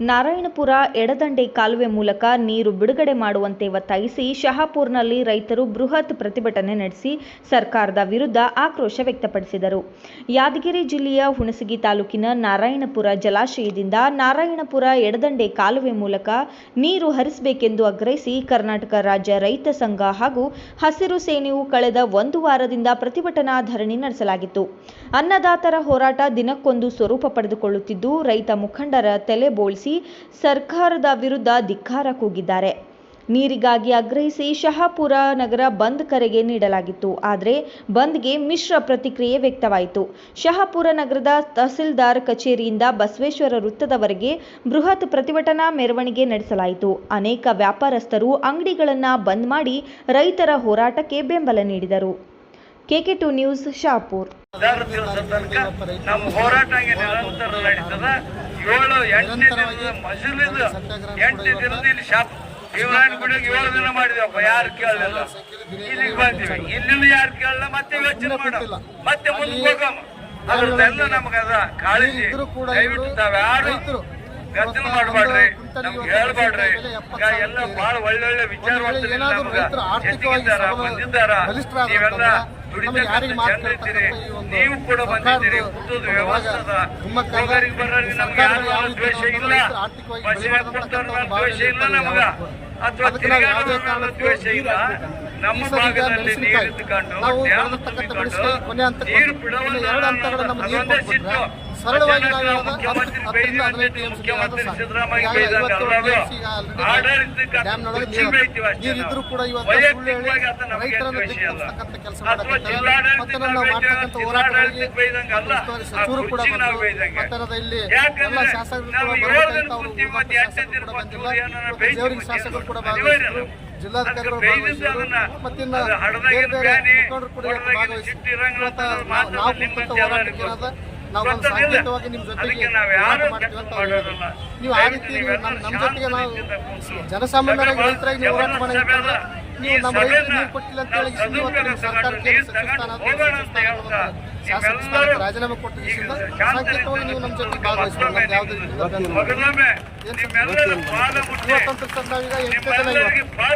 ನಾರಾಯಣಪುರ ಎಡದಂಡೆ ಕಾಲುವೆ ಮೂಲಕ ನೀರು ಬಿಡುಗಡೆ ಮಾಡುವಂತೆ ಒತ್ತಾಯಿಸಿ ಶಹಾಪುರ್ನಲ್ಲಿ ರೈತರು ಬೃಹತ್ ಪ್ರತಿಭಟನೆ ನಡೆಸಿ ಸರ್ಕಾರದ ವಿರುದ್ಧ ಆಕ್ರೋಶ ವ್ಯಕ್ತಪಡಿಸಿದರು. ಯಾದಗಿರಿ ಜಿಲ್ಲೆಯ ಹುಣಸಗಿ ತಾಲೂಕಿನ ನಾರಾಯಣಪುರ ಜಲಾಶಯದಿಂದ ನಾರಾಯಣಪುರ ಎಡದಂಡೆ ಕಾಲುವೆ ಮೂಲಕ ನೀರು ಹರಿಸಬೇಕೆಂದು ಆಗ್ರಹಿಸಿ ಕರ್ನಾಟಕ ರಾಜ್ಯ ರೈತ ಸಂಘ ಹಾಗೂ ಹಸಿರು ಸೇನೆಯು ಕಳೆದ ಒಂದು ವಾರದಿಂದ ಪ್ರತಿಭಟನಾ ಧರಣಿ ನಡೆಸಲಾಗಿತ್ತು. ಅನ್ನದಾತರ ಹೋರಾಟ ದಿನಕ್ಕೊಂದು ಸ್ವರೂಪ ಪಡೆದುಕೊಳ್ಳುತ್ತಿದ್ದು, ರೈತ ಮುಖಂಡರ ತಲೆ ಬೋಳಿಸಿ ಸರ್ಕಾರದ ವಿರುದ್ಧ ಧಿಕ್ಕಾರ ಕೂಗಿದ್ದಾರೆ. ನೀರಿಗಾಗಿ ಆಗ್ರಹಿಸಿ ಶಹಾಪುರ ನಗರ ಬಂದ್ ಕರೆಗೆ ನೀಡಲಾಗಿತ್ತು. ಆದರೆ ಬಂದ್ಗೆ ಮಿಶ್ರ ಪ್ರತಿಕ್ರಿಯೆ ವ್ಯಕ್ತವಾಯಿತು. ಶಹಾಪುರ ನಗರದ ತಹಸೀಲ್ದಾರ್ ಕಚೇರಿಯಿಂದ ಬಸವೇಶ್ವರ ವೃತ್ತದವರೆಗೆ ಬೃಹತ್ ಪ್ರತಿಭಟನಾ ಮೆರವಣಿಗೆ ನಡೆಸಲಾಯಿತು. ಅನೇಕ ವ್ಯಾಪಾರಸ್ಥರು ಅಂಗಡಿಗಳನ್ನು ಬಂದ್ ಮಾಡಿ ರೈತರ ಹೋರಾಟಕ್ಕೆ ಬೆಂಬಲ ನೀಡಿದರು. KK two news, Shahapur. ಏಳು ಎಂಟನೇ ದಿನದ ಮಜಲಿದ ಎಂಟನೇ ದಿನದ ಇಲ್ಲಿ ಶಾಪ್ ದೇವರಾಯನ ಗುಡಿಗೆ ಏಳು ದಿನ ಮಾಡಿದೇವಪ್ಪ ಯಾರು ಕೇಳಲಿಲ್ಲ. ಇಲ್ಲಿಗೆ ಬಂದಿವಿ. ಇಲ್ಲಿ ಯಾರು ಕೇಳಲ್ಲ ಮತ್ತೆ ಯೋಚನೆ ಮಾಡೋ ಮತ್ತೆ ಮುಂದೆ ಹೋಗಮ್ಮ ಅದ್ರದ್ದೆಲ್ಲ ನಮಗದ ಕಾಳಜಿ. ದಯವಿಟ್ಟು ತಾವ್ಯಾರು ಗದ್ದಲ ಮಾಡಬೇಡ್ರಿ ನಮ್ಗೆ ಹೇಳ್ಬೇಡ್ರಿ ಈಗ ಎಲ್ಲ ಬಹಳ ಒಳ್ಳೊಳ್ಳೆ ವಿಚಾರವಂತರು ನಮಗ. ಬಂದಿದ್ದಾರ? ನೀವೆಲ್ಲ ನೀವು ಕೂಡ ಬಂದಿದ್ದೀರಿ. ಹುಟ್ಟುದು ವ್ಯವಸ್ಥದ ಹೋಗೋರಿಗೆ ಬರೋರಿಗೆ ನಮ್ಗೆ ಯಾರು ದ್ವೇಷ ಇಲ್ಲ. ಕೊಡ್ತಾರ ದ್ವೇಷ ಇಲ್ಲ ನಮಗ. ಅಥವಾ ತಿರುಗಾಡೋದ್ರ ದ್ವೇಷ ಇಲ್ಲ. ನಮ್ಮ ಭಾಗದಲ್ಲಿ ನೀರು ಇದ್ದುಕೊಂಡು ನೀರು ಬಿಡುವುದು ಅದೊಂದೇ ಸಿಟ್ಟು. ಸರಳವಾಗಿ ನೀರಿದ್ರು ಕೂಡ ಇವತ್ತು ರೈತರನ್ನು. ಕೆಲಸ ಅಥವಾ ಮಾಡಕತ್ತಾರೆ. ಮತ್ತೆ ನಾವು ಮಾಡ್ತಕ್ಕಂಥ ಹೋರಾಟಗಳಿಗೆ ಅಲ್ಲ. ಆ ಸಚಿವರು ಕೂಡ ಅದು ಇಲ್ಲಿ ಎಲ್ಲ ಶಾಸಕರು ಕೂಡ. ಅವರು ದಿನ ಶಾಸಕರು ಕೂಡ ಬಂದಿಲ್ಲ. ಶಾಸಕರು ಭಾಗವಹಿಸಿದ್ರು ಜಿಲ್ಲಾಧಿಕಾರಿಗಳು ಭಾಗವಹಿಸಿದ್ರು ಮತ್ತೆ ಹಡದಾಗಿನ ಬೇರೆ ಬೇರೆ ಮುಖಂಡರು ಕೂಡ ಭಾಗವಹಿಸಿದ್ರು. ನಾವು- ಕೂತ ಹೋರಾಟಕ್ಕೆ ನಾವು. ಸಾಂಕೇತಿಕವಾಗಿ ನಿಮ್ಮ ಜೊತೆಗೆ ನಾವು ಆ ರೀತಿ ನಮ್ಮ ನಮ್ಮ ಜೊತೆಗೆ ನಾವು ಜನಸಾಮಾನ್ಯರಾಗಿ ರೈತರಾಗಿ ನೀವು ಹೋರಾಟ ಮಾಡಿದ್ರೆ ನೀವು ನಮ್ಮ ನೀರು ಕೊಟ್ಟಿಲ್ಲ ಅಂತ ಹೇಳಿ ಸರ್ಕಾರ ಸಚಿವ ಸ್ಥಾನ ರಾಜೀನಾಮೆ ಸಾಂಕೇತಿಕವಾಗಿ ನೀವು ನಮ್ಮ ಜೊತೆ ಯಾವುದೇ ಇವತ್ತಂತೂ ಸರ್ ನಾವೀಗ ಎಂಟು ಜನ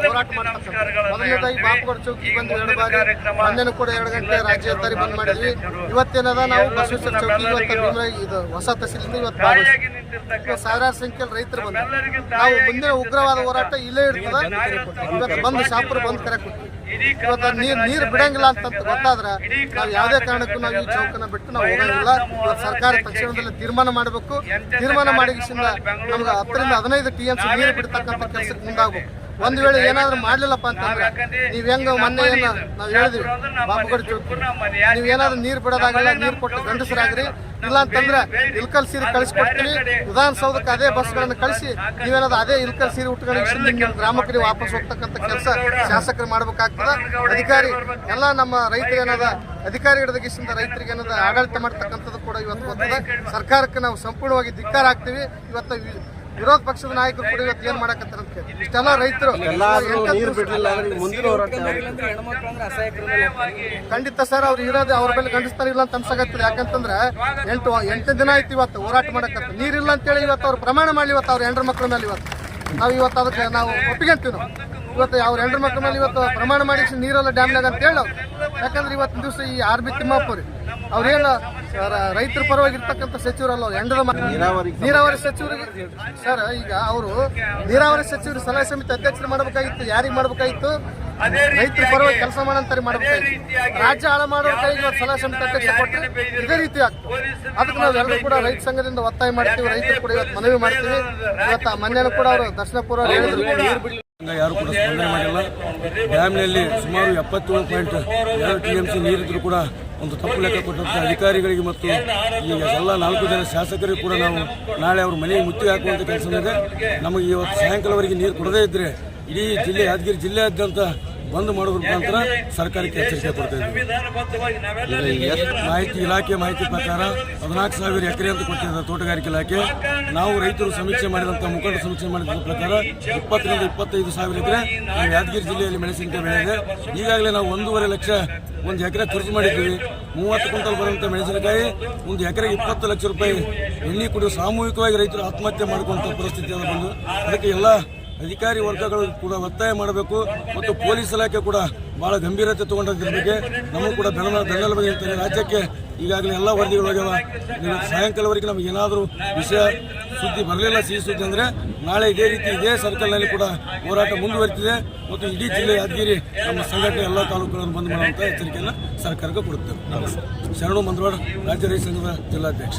ಹೋರಾಟ ಮಾಡ್ತಕ್ಕಂಥ ಮೊದಲನೇದಾಗಿ ಬಾಪುಗಡ ಚೌಕಿ ಬಂದು ಎರಡು ಬಾರಿ ಮೊನ್ನೆನೂ ಕೂಡ ಎರಡು ಗಂಟೆ ರಾಜ್ಯ ಹೆದ್ದಾರಿ ಬಂದ್ ಮಾಡಿದ್ವಿ. ಇವತ್ತೇನದ ನಾವು ಬಸವೇಶ್ವರ ಚೌಕಿ ಇವತ್ತು ಇದು ಹೊಸ ತಹಸೀಲಿಂದ ಇವತ್ತು ಭಾಗವಹಿಸ್ತೀವಿ ಸಾವಿರಾರು ಸಂಖ್ಯೆಯಲ್ಲಿ ರೈತರು ಬಂದ ನಾವು ಮುಂದೆ ಉಗ್ರವಾದ ಹೋರಾಟ ಇಲ್ಲೇ ಇರ್ತದ. ಇವತ್ತು ಬಂದು ಶಾಪುರ ಬಂದ್ ಕರೆ ಇವತ್ತು ನೀರ್ ನೀರ್ ಬಿಡಂಗಿಲ್ಲ ಅಂತ ಗೊತ್ತಾದ್ರೆ ನಾವು ಯಾವುದೇ ಕಾರಣಕ್ಕೂ ನಾವು ಈ ಚೌಕನ ಬಿಟ್ಟು ನಾವು ಹೋಗಂಗಿಲ್ಲ. ಸರ್ಕಾರ ತಕ್ಷಣದಲ್ಲಿ ತೀರ್ಮಾನ ಮಾಡಬೇಕು. ತೀರ್ಮಾನ ಮಾಡಿದ ನಮ್ಗೆ ಹತ್ತರಿಂದ ಹದಿನೈದು ಟಿ ಎಂ ಸಿ ನೀರು ಬಿಡ್ತಕ್ಕಂಥ ಕೆಲಸಕ್ಕೆ ಮುಂದಾಗಬೇಕು. ಒಂದ್ ವೇಳೆ ಏನಾದ್ರು ಮಾಡ್ಲಿಲ್ಲಪ್ಪ ಅಂತಂದ್ರೆ ನೀವ್ ಹೆಂಗ ಮೊನ್ನೆ ಏನ ನಾವ್ ಹೇಳಿದ್ವಿ ಬಾಬುಗಡ್ ನೀವ್ ಏನಾದ್ರು ನೀರ್ ಬಿಡೋದಾಗಲ್ಲ, ನೀರ್ ಕೊಟ್ಟು ಗಂಡಸರಾಗ್ರಿ. ಇಲ್ಲ ಅಂತಂದ್ರೆ ಇಲ್ಕಲ್ ಸೀರೆ ಕಳಿಸ್ಕೊಡ್ತೀವಿ ವಿಧಾನಸೌಧಕ್ಕೆ ಅದೇ ಬಸ್ಗಳನ್ನು ಕಳಿಸಿ ನೀವೇನಾದ್ರು ಅದೇ ಇಲ್ಕಲ್ ಸೀರೆ ಉಟ್ಕೊಂಡು ಗ್ರಾಮಕ್ಕೆ ವಾಪಸ್ ಹೋಗ್ತಕ್ಕಂಥ ಕೆಲಸ ಶಾಸಕರು ಮಾಡ್ಬೇಕಾಗ್ತದ. ಅಧಿಕಾರಿ ಎಲ್ಲ ನಮ್ಮ ರೈತರು ಅಧಿಕಾರಿ ಹಿಡಿದಗಿಸಿಂದ ರೈತರಿಗೆ ಏನದ ಆಡಳಿತ ಮಾಡ್ತಕ್ಕಂಥದ್ದು ಕೂಡ ಇವತ್ತು ಗೊತ್ತದೆ. ಸರ್ಕಾರಕ್ಕೆ ನಾವು ಸಂಪೂರ್ಣವಾಗಿ ಧಿಕ್ಕಾರ ಆಗ್ತೀವಿ. ಇವತ್ತು ವಿರೋಧ ಪಕ್ಷದ ನಾಯಕರು ಕೂಡ ಇವತ್ತು ಏನ್ ಮಾಡಕತ್ತಾರ ಅಂತ ಕೇಳಿ. ಇಷ್ಟೆಲ್ಲ ರೈತರು ನೀರು ಬಿಡ್ಲಿಲ್ಲ ಅಂದ್ರೆ ಮುಂದಿನ ಹೋರಾಟ ಖಂಡಿತ ಸರ್ ಅವ್ರು ಇರೋದೇ ಅವ್ರ ಮೇಲೆ ಖಂಡಿಸ್ತಾರ ಇಲ್ಲ ಅಂತ ಅನ್ಸಕತ್ತದ ಯಾಕಂತಂದ್ರೆ ಎಂಟು ಎಂಟು ದಿನ ಆಯ್ತು ಇವತ್ತು ಹೋರಾಟ ಮಾಡಕತ್ತ. ನೀರಿಲ್ಲ ಅಂತೇಳಿ ಇವತ್ತು ಅವ್ರು ಪ್ರಮಾಣ ಮಾಡಿ ಇವತ್ತು ಅವ್ರ ಹೆಂಡ್ರ ಮಕ್ಳ ಮೇಲೆ ಇವತ್ತು. ನಾವು ಇವತ್ತು ಅದಕ್ಕೆ ನಾವು ಒಪ್ಪಿಗೆಂತೀವಿ ನಾವು. ಇವತ್ತು ಅವ್ರ ಹೆಂಡ್ರ ಮಕ್ಳ ಮೇಲೆ ಇವತ್ತು ಪ್ರಮಾಣ ಮಾಡಿ ನೀರಲ್ಲ ಡ್ಯಾಮ್ನಾಗ ಅಂತ ಹೇಳಿ. ಯಾಕಂದ್ರೆ ಇವತ್ತಿನ ದಿವಸ ಈ ಆರ್ ಬಿ ತಿಮ್ಮಾಪುರಿ. ಅವ್ರೇನು ರೈತರ ಪರವಾಗಿ ಇರ್ತಕ್ಕಂಥ ಸಚಿವರಲ್ಲ ಎಂಡದ ಮಕ್ಕಳು ನೀರಾವರಿ ಸಚಿವರಿಗೆ ಸರ್ ಈಗ ಅವರು ನೀರಾವರಿ ಸಚಿವರು ಸಲಹೆ ಸಮಿತಿ ಅಧ್ಯಕ್ಷರು ಮಾಡಬೇಕಾಗಿತ್ತು ಯಾರಿಗೆ ಮಾಡಬೇಕಾಗಿತ್ತು? ರೈತರ ಪರವಾಗಿ ಕೆಲಸ ಮಾಡಂತಾರೆ ಮಾಡಬೇಕಾಗಿತ್ತು. ರಾಜ್ಯ ಹಾಳು ಮಾಡೋ ಕೈಗೆ ಸಲಹೆ ಸಮಿತಿ ಅಧ್ಯಕ್ಷ ಕೊಟ್ಟರೆ ಇದೇ ರೀತಿ ಆಗ್ತದೆ. ಅದಕ್ಕೆ ನಾವು ಎಲ್ಲರೂ ಕೂಡ ರೈತ ಸಂಘದಿಂದ ಒತ್ತಾಯ ಮಾಡ್ತೀವಿ ರೈತರು ಕೂಡ ಇವತ್ತು ಮನವಿ ಮಾಡ್ತೀವಿ. ಇವತ್ತು ಆ ಮನೆಯನ್ನು ಕೂಡ ಅವರು ದರ್ಶನ ಪೂರ್ವ ಹೇಳಿದ್ರು. ಯಾರು ಕೂಡ ಸ್ಪಂದನೆ ಮಾಡಿಲ್ಲ. ಡ್ಯಾಮ್ನಲ್ಲಿ ಸುಮಾರು ಎಪ್ಪತ್ತೇಳು ಪಾಯಿಂಟ್ ಎರಡು ಟಿ ಎಂ ಸಿ ನೀರಿದ್ರು ಕೂಡ ಒಂದು ತಪ್ಪು ಲೆಕ್ಕ ಕೊಟ್ಟಂಥ ಅಧಿಕಾರಿಗಳಿಗೆ ಮತ್ತು ಈಗ ಎಲ್ಲ ನಾಲ್ಕು ಜನ ಶಾಸಕರಿಗೂ ಕೂಡ ನಾವು ನಾಳೆ ಅವ್ರ ಮನೆಗೆ ಮುತ್ತಿಗೆ ಹಾಕುವಂಥ ಕೆಲಸ ಇದೆ ನಮಗೆ ಇವತ್ತು ಸಾಯಂಕಾಲವರೆಗೆ ನೀರು ಕೊಡದೇ ಇದ್ದರೆ ಇಡೀ ಜಿಲ್ಲೆ ಯಾದಗಿರಿ ಜಿಲ್ಲೆಯಾದ್ಯಂತ ಬಂದ್ ಮಾಡೋದ್ರ ಮುಖಾಂತರ ಸರ್ಕಾರಕ್ಕೆ ಎಚ್ಚರಿಕೆ ಕೊಡ್ತಾ ಇದ್ದೀವಿ. ಮಾಹಿತಿ ಇಲಾಖೆ ಮಾಹಿತಿ ಪ್ರಕಾರ ಹದಿನಾಲ್ಕು ಸಾವಿರ ಎಕರೆ ಅಂತ ಕೊಟ್ಟಿದ್ದಾರೆ ತೋಟಗಾರಿಕೆ ಇಲಾಖೆ. ನಾವು ರೈತರು ಸಮೀಕ್ಷೆ ಮಾಡಿದಂಥ ಮುಖಂಡ ಸಮೀಕ್ಷೆ ಮಾಡಿದ ಪ್ರಕಾರ ಇಪ್ಪತ್ತರಿಂದ ಇಪ್ಪತ್ತೈದು ಸಾವಿರ ಎಕರೆ ನಾವು ಯಾದಗಿರಿ ಜಿಲ್ಲೆಯಲ್ಲಿ ಮೆಣಸಿನಕಾಯಿ ಬೆಳೆ ಇದೆ. ಈಗಾಗಲೇ ನಾವು ಒಂದೂವರೆ ಲಕ್ಷ ಒಂದು ಎಕರೆ ಖರ್ಚು ಮಾಡಿದ್ದೀವಿ ಮೂವತ್ತು ಕ್ವಿಂಟಲ್ ಬರುವಂಥ ಮೆಣಸಿನಕಾಯಿ ಒಂದು ಎಕರೆಗೆ ಇಪ್ಪತ್ತು ಲಕ್ಷ ರೂಪಾಯಿ ಎಣ್ಣೆ ಕುಡಿಯುವ ಸಾಮೂಹಿಕವಾಗಿ ರೈತರು ಆತ್ಮಹತ್ಯೆ ಮಾಡಿಕೊಂಥ ಪರಿಸ್ಥಿತಿ ಬಂದು. ಅದಕ್ಕೆ ಎಲ್ಲ ಅಧಿಕಾರಿ ವರ್ಗಗಳು ಕೂಡ ಒತ್ತಾಯ ಮಾಡಬೇಕು ಮತ್ತು ಪೊಲೀಸ್ ಇಲಾಖೆ ಕೂಡ ಬಹಳ ಗಂಭೀರತೆ ತಗೊಂಡಿದ್ರ ಬಗ್ಗೆ ನಮಗೂ ಕೂಡ ಬೆಂಬಲ ಬೆಂಬಲ ಇರ್ತಾರೆ ರಾಜ್ಯಕ್ಕೆ ಈಗಾಗಲೇ ಎಲ್ಲ ವರದಿಗಳು ಸಾಯಂಕಾಲವರೆಗೆ ನಮಗೆ ಏನಾದರೂ ವಿಷಯ ಸುದ್ದಿ ಬರಲಿಲ್ಲ, ಸಿಹಿ ಸುದ್ದಿ ಅಂದರೆ ನಾಳೆ ಇದೇ ರೀತಿ ಇದೇ ಸರ್ಕಲ್ನಲ್ಲಿ ಕೂಡ ಹೋರಾಟ ಮುಂದುವರಿತಿದೆ ಮತ್ತು ಇಡೀ ಜಿಲ್ಲೆ ಯಾದಗಿರಿ ನಮ್ಮ ಸಂಘಟನೆ ಎಲ್ಲ ತಾಲೂಕುಗಳನ್ನು ಬಂದ್ ಮಾಡುವಂಥ ಎಚ್ಚರಿಕೆಯನ್ನು ಸರ್ಕಾರಕ್ಕೆ ಕೊಡುತ್ತೇವೆ ಶರಣು ಮಂದವಾಡ, ರಾಜ್ಯ ರೈತ ಸಂಘದ ಜಿಲ್ಲಾಧ್ಯಕ್ಷ.